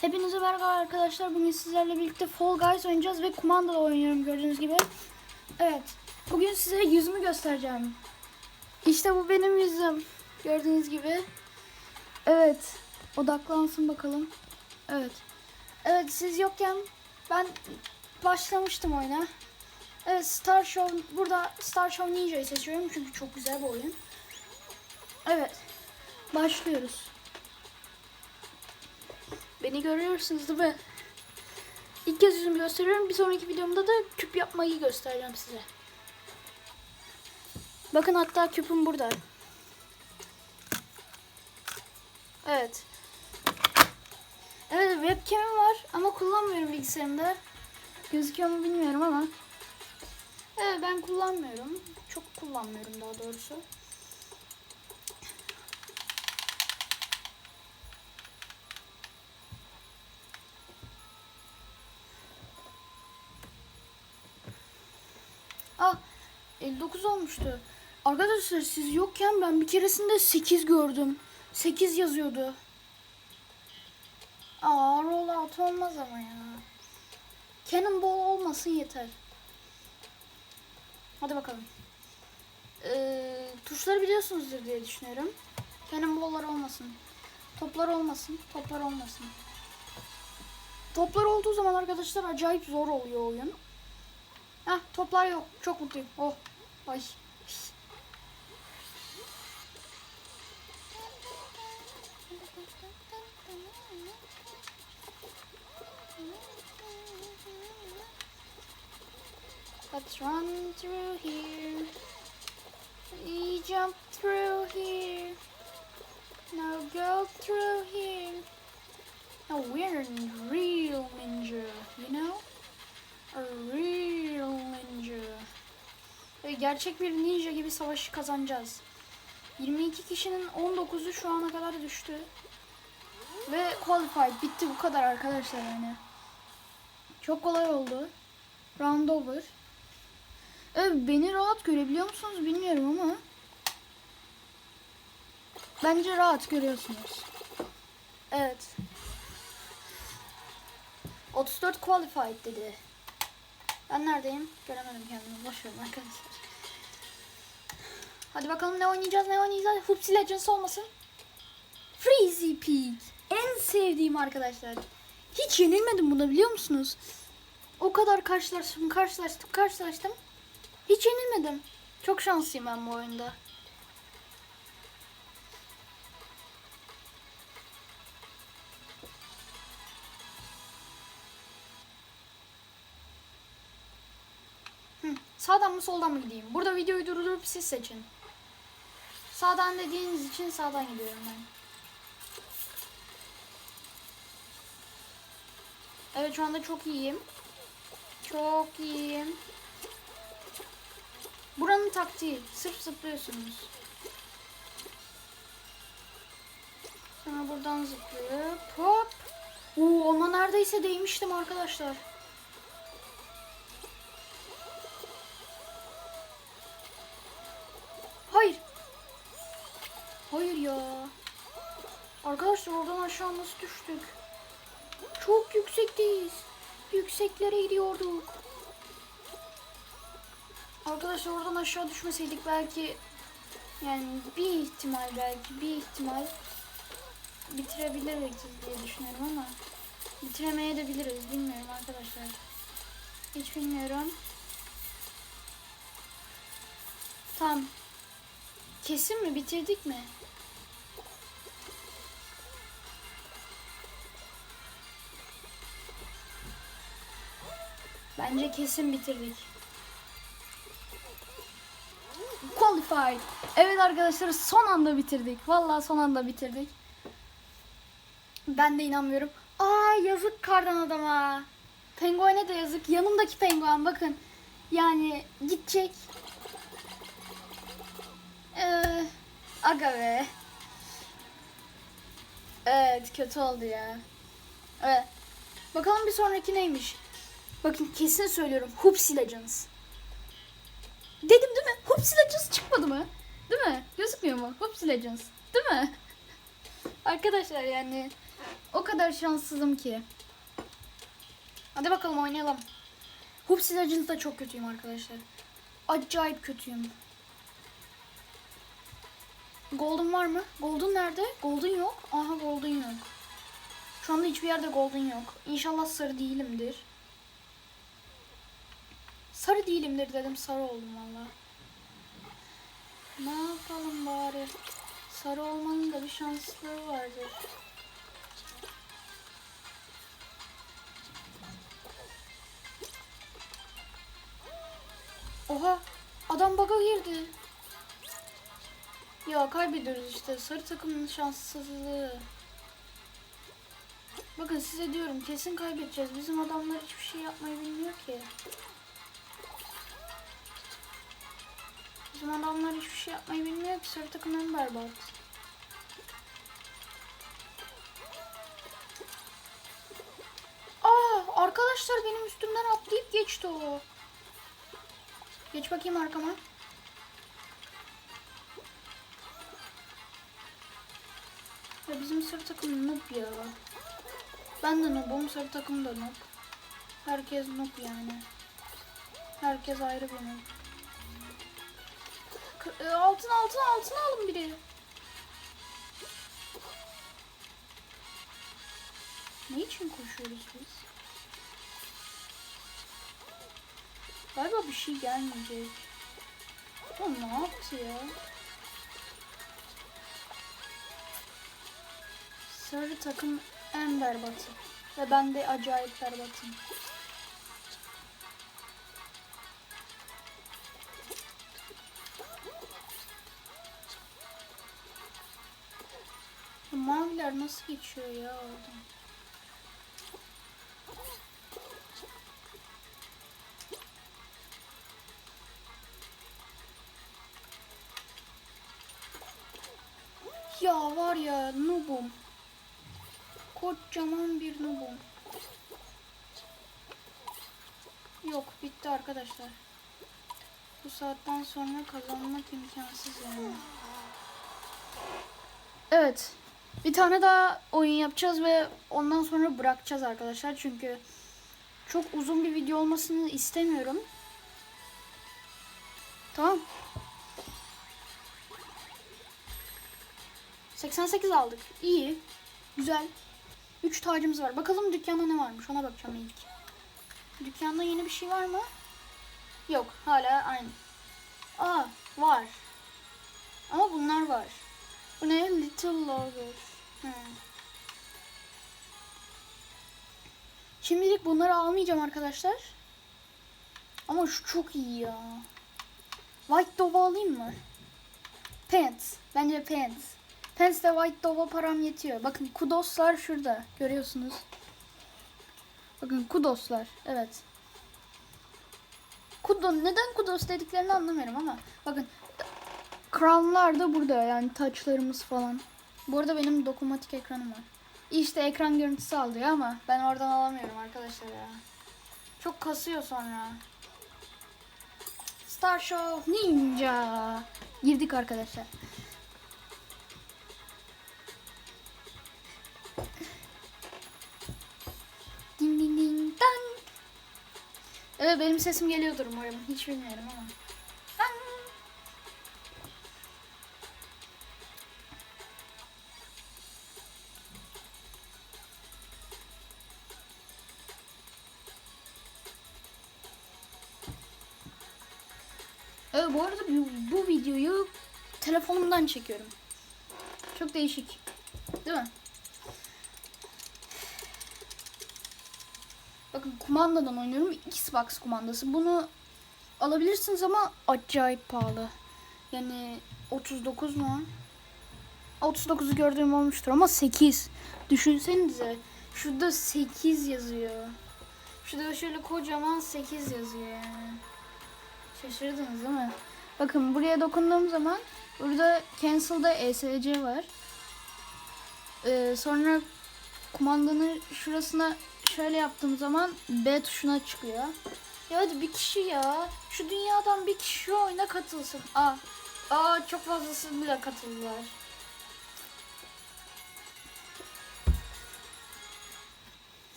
Hepinize merhaba arkadaşlar. Bugün sizlerle birlikte Fall Guys oynayacağız ve kumandala oynuyorum gördüğünüz gibi. Evet. Bugün size yüzümü göstereceğim. İşte bu benim yüzüm. Gördüğünüz gibi. Evet. Odaklansın bakalım. Evet. Evet siz yokken ben başlamıştım oyuna. Evet Star Show burada Star Show Ninja'yı seçiyorum çünkü çok güzel bir oyun. Evet. Başlıyoruz. Beni görüyorsunuz değil mi? İlk kez yüzümü gösteriyorum. Bir sonraki videomda da küp yapmayı göstereceğim size. Bakın hatta küpüm burada. Evet. Evet webcam'im var ama kullanmıyorum bilgisayarımda. Gözüküyor mu bilmiyorum ama. Evet ben kullanmıyorum. Çok kullanmıyorum daha doğrusu. Ah 59 olmuştu. Arkadaşlar siz yokken ben bir keresinde 8 gördüm. 8 yazıyordu. Aa rollout olmaz ama ya. Cannonball olmasın yeter. Hadi bakalım. Ee, tuşları biliyorsunuzdur diye düşünüyorum. Cannonball'lar olmasın. Toplar olmasın. Toplar olmasın. Toplar olduğu zaman arkadaşlar acayip zor oluyor oyun. Toplar yok. Çok mutluyum. Oh. Ay. Let's run through here. We jump through here. Now go through here. Now we're in real ninja, you know? A real gerçek bir ninja gibi savaşı kazanacağız. 22 kişinin 19'u şu ana kadar düştü. Ve qualified bitti bu kadar arkadaşlar yani. Çok kolay oldu. Round over. Evet, beni rahat görebiliyor musunuz bilmiyorum ama. Bence rahat görüyorsunuz. Evet. 34 qualified dedi. Ben neredeyim? Göremedim kendimi. Boş verin arkadaşlar. Hadi bakalım ne oynayacağız ne oynayacağız. Hoopsie Legends olmasın. Freezy Peak. En sevdiğim arkadaşlar. Hiç yenilmedim buna biliyor musunuz? O kadar karşılaştım, karşılaştım, karşılaştım. Hiç yenilmedim. Çok şanslıyım ben bu oyunda. Sağdan mı soldan mı gideyim? Burada videoyu durdurup siz seçin. Sağdan dediğiniz için sağdan gidiyorum ben. Evet şu anda çok iyiyim. Çok iyiyim. Buranın taktiği. Sırf zıplıyorsunuz. Sonra buradan zıplayıp hop. Oo, ona neredeyse değmiştim arkadaşlar. Hayır. Hayır ya. Arkadaşlar oradan aşağı nasıl düştük? Çok yüksekteyiz. Yükseklere gidiyorduk. Arkadaşlar oradan aşağı düşmeseydik belki yani bir ihtimal belki bir ihtimal bitirebilirdik diye düşünüyorum ama bitiremeye de biliriz bilmiyorum arkadaşlar. Hiç bilmiyorum. Tam kesin mi bitirdik mi? Bence kesin bitirdik. Qualified. Evet arkadaşlar son anda bitirdik. Vallahi son anda bitirdik. Ben de inanmıyorum. Aa yazık kardan adama. Penguene de yazık. Yanımdaki penguen bakın. Yani gidecek. Ee, aga be. Evet kötü oldu ya. Evet. Bakalım bir sonraki neymiş. Bakın kesin söylüyorum. Hoopsie Legends. Dedim değil mi? Hoopsie Legends çıkmadı mı? Değil mi? Gözükmüyor mu? Hoopsie Legends. Değil mi? Arkadaşlar yani O kadar şanssızım ki. Hadi bakalım oynayalım. Hupsi Legends'da çok kötüyüm arkadaşlar. Acayip kötüyüm. Golden var mı? Golden nerede? Golden yok. Aha Golden yok. Şu anda hiçbir yerde Golden yok. İnşallah sarı değilimdir. Sarı değilimdir dedim sarı oldum valla. Ne yapalım bari? Sarı olmanın da bir şanslığı vardır. Oha! Adam bug'a girdi. Ya kaybediyoruz işte. Sarı takımın şanssızlığı. Bakın size diyorum kesin kaybedeceğiz. Bizim adamlar hiçbir şey yapmayı bilmiyor ki. Bizim adamlar hiçbir şey yapmayı bilmiyor ki. Sarı takım en berbat. Aa, arkadaşlar benim üstümden atlayıp geçti o. Geç bakayım arkama. Ya bizim sarı takım noob ya. Ben de noobum, sarı takım da noob. Herkes noob yani. Herkes ayrı bir noob. E, altın altın altın alın biri. Ne için koşuyoruz biz? Galiba bir şey gelmeyecek. O ne yaptı ya? Sarı takım en berbatı. Ve ben de acayip berbatım. Maviler nasıl geçiyor ya oradan? Arkadaşlar. Bu saatten sonra kazanmak imkansız yani. Evet. Bir tane daha oyun yapacağız ve ondan sonra bırakacağız arkadaşlar. Çünkü çok uzun bir video olmasını istemiyorum. Tamam. 88 aldık. İyi. Güzel. 3 tacımız var. Bakalım dükkanda ne varmış. Ona bakacağım ilk. Dükkanda yeni bir şey var mı? Yok. Hala aynı. Aa var. Ama bunlar var. Bu ne? Little Lover. He. Şimdilik bunları almayacağım arkadaşlar. Ama şu çok iyi ya. White Dove alayım mı? Pants. Bence pants. Pants de White Dove'a param yetiyor. Bakın kudoslar şurada. Görüyorsunuz. Bakın kudoslar. Evet. Kudo, neden kudos dediklerini anlamıyorum ama. Bakın. Crown'lar da burada. Yani taçlarımız falan. Bu arada benim dokunmatik ekranım var. İşte ekran görüntüsü alıyor ama ben oradan alamıyorum arkadaşlar ya. Çok kasıyor sonra. Star Show Ninja. Girdik arkadaşlar. Evet benim sesim geliyordur umarım. Hiç bilmiyorum ama. Evet bu arada bu, bu videoyu telefonumdan çekiyorum. Çok değişik. Değil mi? Bakın kumandadan oynuyorum. Xbox kumandası. Bunu alabilirsiniz ama acayip pahalı. Yani 39 mu? 39'u gördüğüm olmuştur ama 8. Düşünsenize. Şurada 8 yazıyor. Şurada şöyle kocaman 8 yazıyor yani. Şaşırdınız değil mi? Bakın buraya dokunduğum zaman burada cancel'da ESC var. Ee, sonra kumandanın şurasına şöyle yaptığım zaman B tuşuna çıkıyor. Ya hadi bir kişi ya. Şu dünyadan bir kişi oyuna katılsın. Aa, aa çok fazlası bile katıldılar.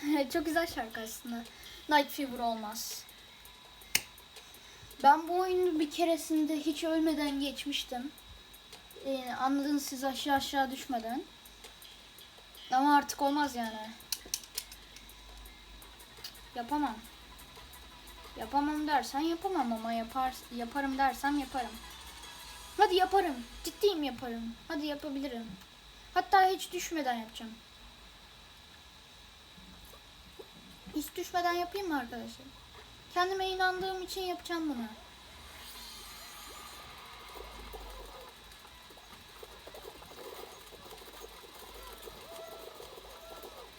çok güzel şarkı aslında. Night Fever olmaz. Ben bu oyunu bir keresinde hiç ölmeden geçmiştim. Ee, anladınız siz aşağı aşağı düşmeden. Ama artık olmaz yani. Yapamam. Yapamam dersen yapamam ama yapar yaparım dersem yaparım. Hadi yaparım. Ciddiyim yaparım. Hadi yapabilirim. Hatta hiç düşmeden yapacağım. Hiç düşmeden yapayım mı arkadaşlar? Kendime inandığım için yapacağım bunu.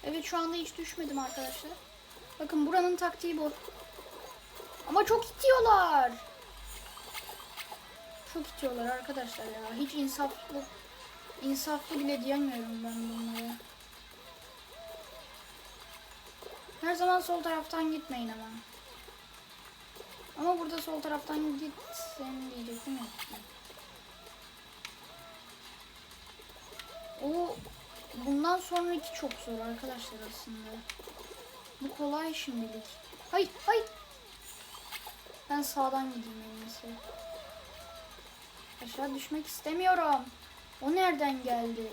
Evet şu anda hiç düşmedim arkadaşlar. Bakın buranın taktiği bu. Ama çok itiyorlar. Çok itiyorlar arkadaşlar ya. Hiç insaflı insaflı bile diyemiyorum ben bunlara. Her zaman sol taraftan gitmeyin ama. Ama burada sol taraftan gitsin diyecektim ya. O bundan sonraki çok zor arkadaşlar aslında. Bu kolay şimdilik. Hayır, hayır. Ben sağdan gideyim en iyisi. Aşağı düşmek istemiyorum. O nereden geldi?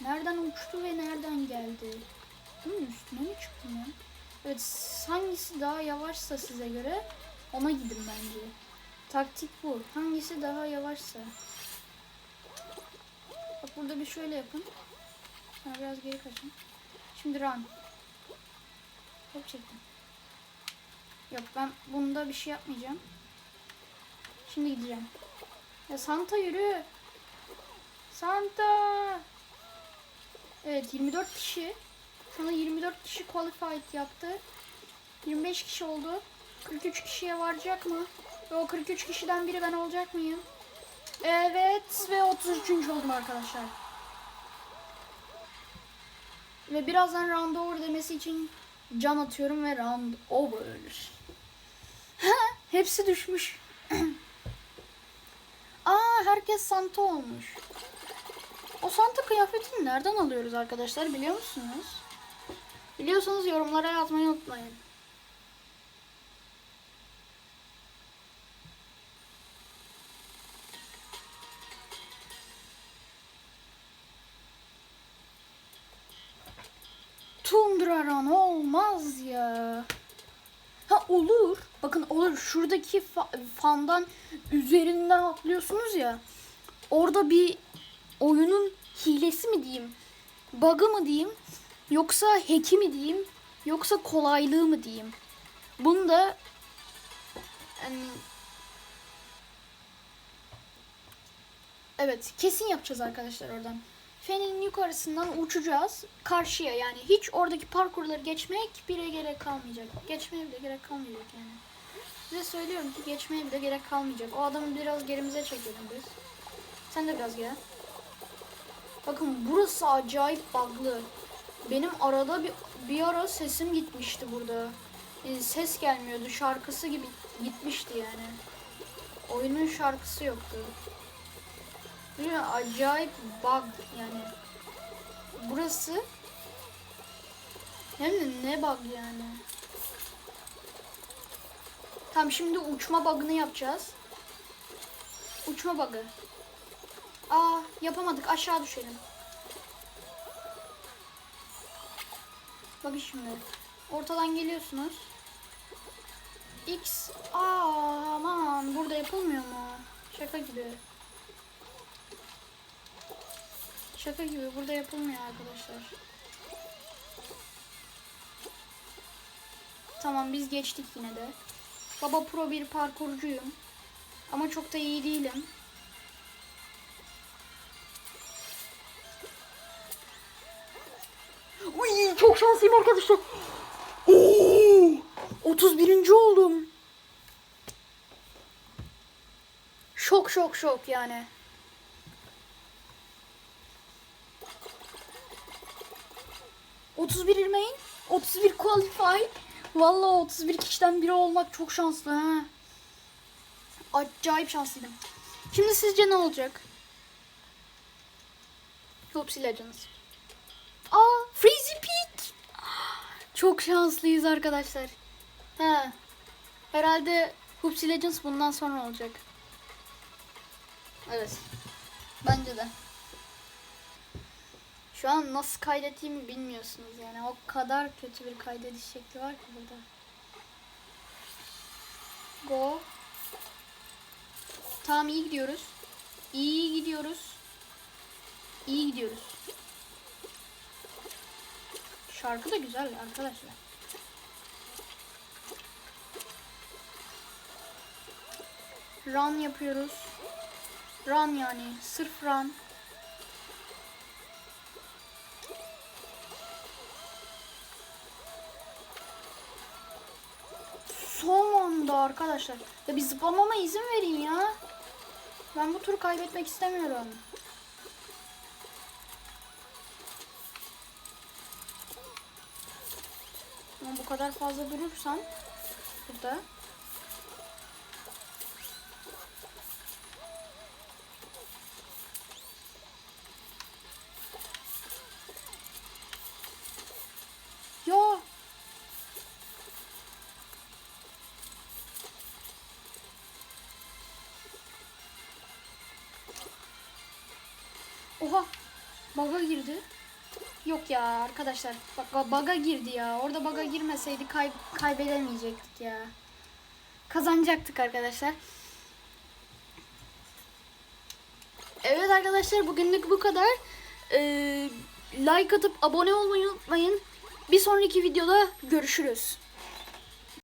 Nereden uçtu ve nereden geldi? Bunun üstüne mi çıktım ya? Evet hangisi daha yavaşsa size göre ona gidin bence. Taktik bu. Hangisi daha yavaşsa. Bak burada bir şöyle yapın. Sonra biraz geri kaçın. Şimdi run. Hop çektim. Yok ben bunda bir şey yapmayacağım. Şimdi gideceğim. Ya Santa yürü. Santa. Evet 24 kişi. Şu anda 24 kişi qualified yaptı. 25 kişi oldu. 43 kişiye varacak mı? Ve o 43 kişiden biri ben olacak mıyım? Evet ve 33. oldum arkadaşlar. Ve birazdan round over demesi için can atıyorum ve round over. Hepsi düşmüş. Aa herkes Santa olmuş. O Santa kıyafetini nereden alıyoruz arkadaşlar biliyor musunuz? Biliyorsanız yorumlara yazmayı unutmayın. Run olmaz ya. Ha olur. Bakın olur. Şuradaki fa- fandan üzerinden atlıyorsunuz ya. Orada bir oyunun hilesi mi diyeyim? Bug'ı mı diyeyim? Yoksa hack'i mi diyeyim? Yoksa kolaylığı mı diyeyim? Bunu da yani, Evet kesin yapacağız arkadaşlar oradan. Fenin yukarısından uçacağız karşıya yani hiç oradaki parkurları geçmek bile gerek kalmayacak. Geçmeye bile gerek kalmayacak yani. Size söylüyorum ki geçmeye bile gerek kalmayacak. O adamı biraz gerimize çekelim biz. Sen de biraz gel. Bakın burası acayip bug'lı. Benim arada bir, bir ara sesim gitmişti burada. Ee, ses gelmiyordu. Şarkısı gibi gitmişti yani. Oyunun şarkısı yoktu. Böyle acayip bug yani. Burası hem de ne bug yani. Tamam şimdi uçma bug'ını yapacağız. Uçma bug'ı. Aa yapamadık aşağı düşelim. Bakın şimdi. Ortadan geliyorsunuz. X. Aa aman burada yapılmıyor mu? Şaka gibi. Şaka gibi burada yapılmıyor arkadaşlar. Tamam biz geçtik yine de. Baba pro bir parkurcuyum. Ama çok da iyi değilim. Uy çok şanslıyım arkadaşlar. Oo, 31. oldum. Şok şok şok yani. ...31 ilmeğin... ...31 qualify... ...vallahi 31 kişiden biri olmak çok şanslı ha. Acayip şanslıydım. Şimdi sizce ne olacak? Hopsi Legends. Aa, Freezy Peak. Çok şanslıyız arkadaşlar. He. Herhalde Hupsi Legends bundan sonra olacak. Evet. Bence de. Şu an nasıl kaydettiğimi bilmiyorsunuz yani. O kadar kötü bir kaydediş şekli var ki burada. Go. Tamam iyi gidiyoruz. İyi gidiyoruz. İyi gidiyoruz. Şarkı da güzel arkadaşlar. Run yapıyoruz. Run yani. Sırf run. Son anda arkadaşlar. Ya bir zıplamama izin verin ya. Ben bu turu kaybetmek istemiyorum. Ama bu kadar fazla durursam burada Oha baga girdi. Yok ya arkadaşlar bak baga girdi ya. Orada baga girmeseydi kay kaybedemeyecektik ya. Kazanacaktık arkadaşlar. Evet arkadaşlar bugünlük bu kadar. Ee, like atıp abone olmayı unutmayın. Bir sonraki videoda görüşürüz.